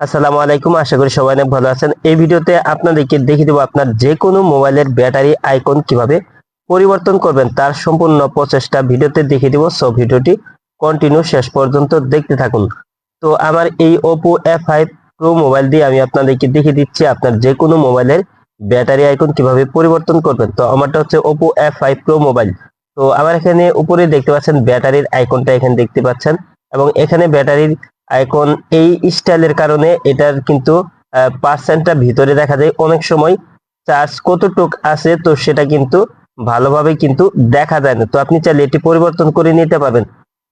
আসসালামু আলাইকুম, আশা করি সবাই অনেক ভালো আছেন। এই ভিডিওতে আপনাদেরকে দেখিয়ে দেবো আপনার যে কোনো মোবাইলের ব্যাটারি আইকন কীভাবে পরিবর্তন করবেন, তার সম্পূর্ণ প্রচেষ্টা ভিডিওতে দেখিয়ে দেবো। সব ভিডিওটি কন্টিনিউ শেষ পর্যন্ত দেখতে থাকুন। তো, আমার এই Oppo F five pro mobile দিয়ে আমি আপনাদেরকে দেখিয়ে দিচ্ছি আপনার যে কোনো মোবাইলের ব্যাটারি আইকন কীভাবে পরিবর্তন করবেন। তো, আমারটা হচ্ছে Oppo F five pro mobile. তো, আমার এখানে উপরে দেখতে পাচ্ছেন ব্যাটারির আইকনটা এখানে দেখতে পাচ্ছেন এবং এখানে ব্যাটারির আইকন এই স্টাইলের কারণে এটার কিন্তু পার্সেন্টটা ভিতরে দেখা যায় অনেক সময় চার্জ কতটুক আছে তো সেটা কিন্তু ভালোভাবে কিন্তু দেখা যায় না। তো আপনি চাইলে এটি পরিবর্তন করে নিতে পারবেন।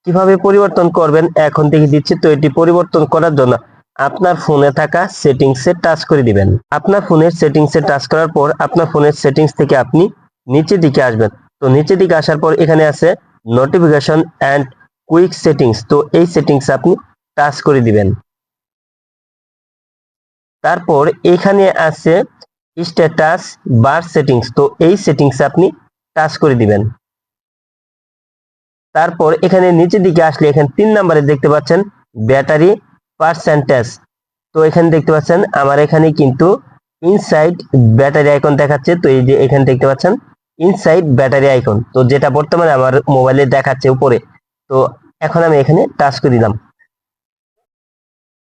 কীভাবে পরিবর্তন করবেন? এখন দেখে দিচ্ছি। তো এটি পরিবর্তন করার জন্য আপনার ফোনে থাকা সেটিংসে টাচ করে দিবেন। আপনার ফোনের সেটিংসে টাচ করার পর আপনার ফোনের সেটিংস থেকে আপনি নিচের দিকে আসবেন। তো নিচের দিকে আসার পর এখানে আছে নোটিফিকেশন অ্যান্ড কুইক সেটিংস তো এই সেটিংস আপনি টাচ করে দিবেন। তারপর এখানে আছে স্ট্যাটাস বার সেটিংস তো এই সেটিংস আপনি টাচ করে দিবেন। তারপর এখানে নিচের দিকে আসলে এখানে তিন নম্বরে দেখতে পাচ্ছেন ব্যাটারি পার্সেন্টেজ তো এখানে দেখতে পাচ্ছেন আমার এখানে কিন্তু ইনসাইড ব্যাটারি আইকন দেখাচ্ছে, তো এই যে এখানে দেখতে পাচ্ছেন ইনসাইড ব্যাটারি আইকন তো যেটা বর্তমানে আমার মোবাইলে দেখাচ্ছে উপরে, তো এখন আমি এখানে টাচ করে দিলাম।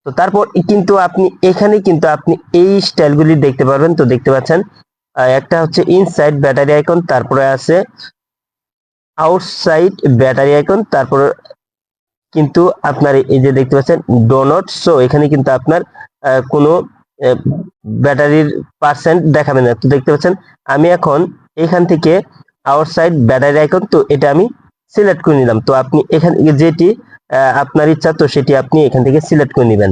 তো তারপর কিন্তু আপনি এখানে কিন্তু আপনি এই স্টাইলগুলি দেখতে পারবেন। তো দেখতে পাচ্ছেন একটা হচ্ছে ইনসাইড ব্যাটারি আইকন তারপরে আছে আউটসাইড ব্যাটারি আইকন তারপর কিন্তু আপনার এই যে দেখতে পাচ্ছেন ডোনট শো এখানে কিন্তু আপনার কোনো ব্যাটারির পার্সেন্ট দেখাবে না। তো দেখতে পাচ্ছেন, আমি এখন এখান থেকে আউটসাইড ব্যাটারি আইকন তো এটা আমি সিলেক্ট করে নিলাম। তো আপনি এখান, যেটি আপনার ইচ্ছা তো সেটি আপনি এখান থেকে সিলেক্ট করে নেবেন।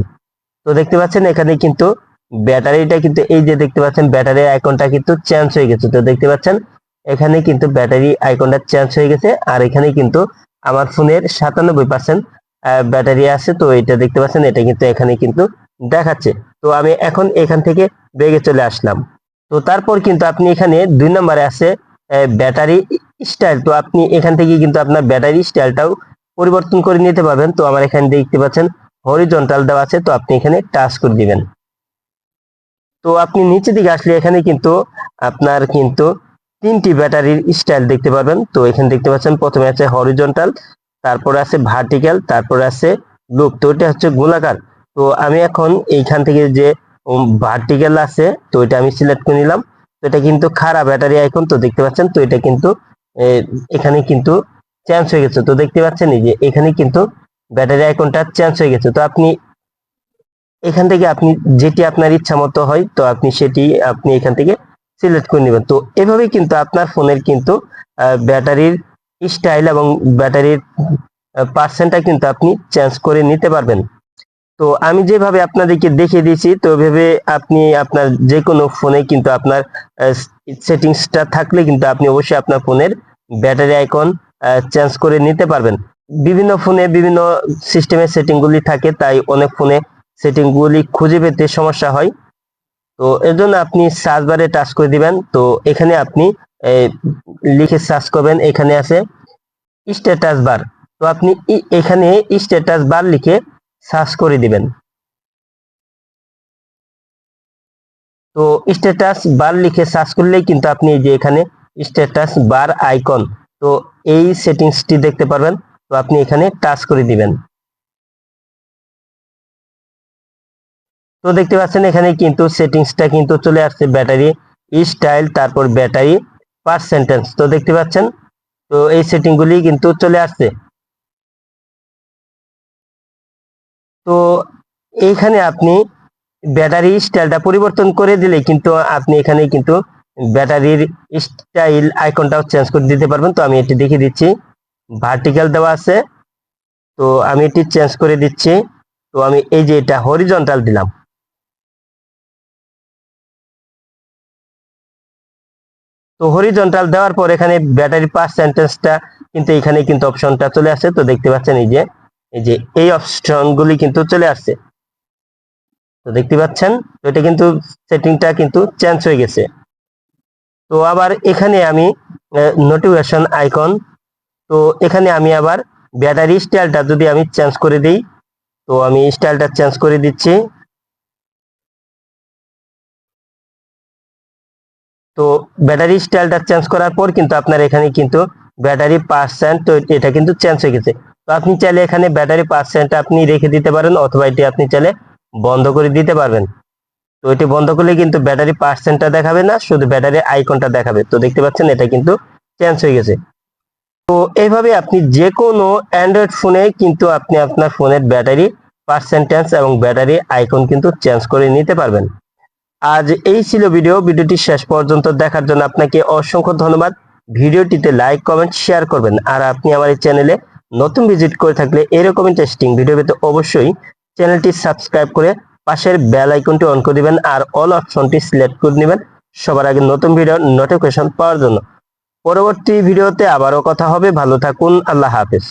তো দেখতে পাচ্ছেন এখানে কিন্তু ব্যাটারিটা কিন্তু এই যে দেখতে পাচ্ছেন ব্যাটারি আইকনটা কিন্তু চেঞ্জ হয়ে গেছে। তো দেখতে পাচ্ছেন এখানে কিন্তু ব্যাটারি আইকনটা চেঞ্জ হয়ে গেছে আর এখানে কিন্তু আমার ফোনের সাতানব্বই পার্সেন্ট ব্যাটারি আছে। তো এটা দেখতে পাচ্ছেন এটা কিন্তু এখানে কিন্তু দেখাচ্ছে। তো আমি এখন এখান থেকে বেগে চলে আসলাম। তো তারপর কিন্তু আপনি এখানে দুই নম্বরে আছে ব্যাটারি স্টাইল। তো আপনি এখান থেকে কিন্তু আপনার ব্যাটারি স্টাইলটাও পরিবর্তন করে নিতে পারবেন। তো আমার এখানে দেখতে পাচ্ছেন হরিজন্টাল দেওয়া আছে, তো আপনি এখানে টাচ করে দিবেন। তো আপনি নিচে দিকে আসলে এখানে কিন্তু আপনার কিন্তু তিনটি ব্যাটারির স্টাইল দেখতে পাবেন তো এখানে দেখতে পাচ্ছেন, প্রথমে আছে হরিজন্টাল তারপরে আছে ভার্টিক্যাল তারপরে আছে লুপ তো এটা হচ্ছে গোলাকার। তো আমি এখন এইখান থেকে যে ভার্টিক্যাল আছে, তো এটা আমি সিলেক্ট করে নিলাম। তো এটা কিন্তু খারাপ ব্যাটারি আইকন তো দেখতে পাচ্ছেন, তো এটা কিন্তু এখানে কিন্তু চেঞ্জ হয়ে গেছে। তো দেখতে পাচ্ছেন যে এখানে কিন্তু ব্যাটারি আইকনটা চেঞ্জ হয়ে গেছে। তো আপনি এখান থেকে আপনি যেটি আপনার ইচ্ছা মতো হয়, তো আপনি সেটি আপনি এখান থেকে সিলেক্ট করে নেবেন। তো এভাবে কিন্তু আপনার ফোনের কিন্তু ব্যাটারির স্টাইল এবং ব্যাটারির পার্সেন্টটা কিন্তু আপনি চেঞ্জ করে নিতে পারবেন। তো আমি যেভাবে আপনাদেরকে দেখিয়ে দিয়েছি, তো ভেবে আপনি আপনার যে কোনো ফোনে কিন্তু আপনার সেটিংসটা থাকলে কিন্তু আপনি অবশ্যই আপনার ফোনের ব্যাটারি আইকন চেঞ্জ করে নিতে পারবেন। বিভিন্ন ফোনে বিভিন্ন সিস্টেমের সেটিংগুলি থাকে, তাই অনেক ফোনে সেটিংগুলি খুঁজে পেতে সমস্যা হয়। তো এর জন্য আপনি সার্চ বারে টাচ করে দিবেন। তো এখানে আপনি লিখে সার্চ করবেন, এখানে আছে স্ট্যাটাস বার তো আপনি এখানে স্ট্যাটাস বার লিখে সার্চ করে দিবেন। তো স্ট্যাটাস বার লিখে সার্চ করলেই কিন্তু আপনি যে এখানে স্ট্যাটাস বার আইকন তো এই সেটিংসটি দেখতে পারবেন। তো আপনি এখানে টাচ করে দিবেন। তো দেখতে পাচ্ছেন এখানে কিন্তু সেটিংসটা কিন্তু চলে আসছে ব্যাটারি স্টাইল, তারপর ব্যাটারি পার্সেন্টেজ তো দেখতে পাচ্ছেন? তো এই সেটিং গুলি কিন্তু চলে আসছে। তো এইখানে আপনি ব্যাটারি স্টাইলটা পরিবর্তন করে দিলে কিন্তু আপনি এখানে কিন্তু ব্যাটারির স্টাইল আইকনটাও চেঞ্জ করে দিতে পারবেন। তো আমি এটি দেখিয়ে দিচ্ছি। ভার্টিক্যাল দেওয়া আছে। তো আমি এটি চেঞ্জ করে দিচ্ছি। তো আমি এই যে এটা হরিজন্টাল দিলাম। তো হরিজন্টাল দেওয়ার পর এখানে ব্যাটারি পার্সেন্টেজটা কিন্তু এখানে কিন্তু অপশনটা চলে আসছে। তো দেখতে পাচ্ছেন এই যে এই যে এই অপশনগুলি কিন্তু চলে আসছে। তো দেখতে পাচ্ছেন, তো এটা কিন্তু সেটিংটা কিন্তু চেঞ্জ হয়ে গেছে। তো আবার এখানে আমি নোটিফিকেশন আইকন তো এখানে আমি আবার ব্যাটারি স্টাইলটা যদি আমি চেঞ্জ করে দিই, তো আমি স্টাইলটা চেঞ্জ করে দিচ্ছি। তো ব্যাটারি স্টাইলটা চেঞ্জ করার পর কিন্তু আপনার এখানে কিন্তু ব্যাটারি পার্সেন্ট তো এটা কিন্তু চেঞ্জ হয়ে গেছে। তো আপনি চাইলে এখানে ব্যাটারি পার্সেন্ট আপনি রেখে দিতে পারেন, অথবা এটি আপনি চাইলে বন্ধ করে দিতে পারবেন। তো এটি বন্ধ করলে কিন্তু ব্যাটারি পার্সেন্টটা দেখাবে না, শুধু ব্যাটারি আইকনটা দেখাবে। তো দেখতে পাচ্ছেন এটা কিন্তু চেঞ্জ হয়ে গেছে। তো এইভাবে আপনি যে কোনো অ্যান্ড্রয়েড ফোনে কিন্তু আপনি আপনার ফোনের ব্যাটারি পার্সেন্টেজ এবং ব্যাটারি আইকন কিন্তু চেঞ্জ করে নিতে পারবেন। আজ এই ছিল ভিডিও ভিডিওটি শেষ পর্যন্ত দেখার জন্য আপনাকে অসংখ্য ধন্যবাদ। ভিডিওটিতে লাইক কমেন্ট শেয়ার করবেন। আর আপনি আমার এই চ্যানেলে নতুন ভিজিট করে থাকলে এরকম ইন্টারেস্টিং ভিডিও পেতে অবশ্যই চ্যানেলটি সাবস্ক্রাইব করে পাশের বেল আইকনটি অন করে দিবেন আর অল অপশনটি সিলেক্ট করে নেবেন। সবার আগে নতুন ভিডিও নোটিফিকেশন পাওয়ার জন্য। পরবর্তী ভিডিওতে আবারও কথা হবে। ভালো থাকুন। আল্লাহ হাফেজ।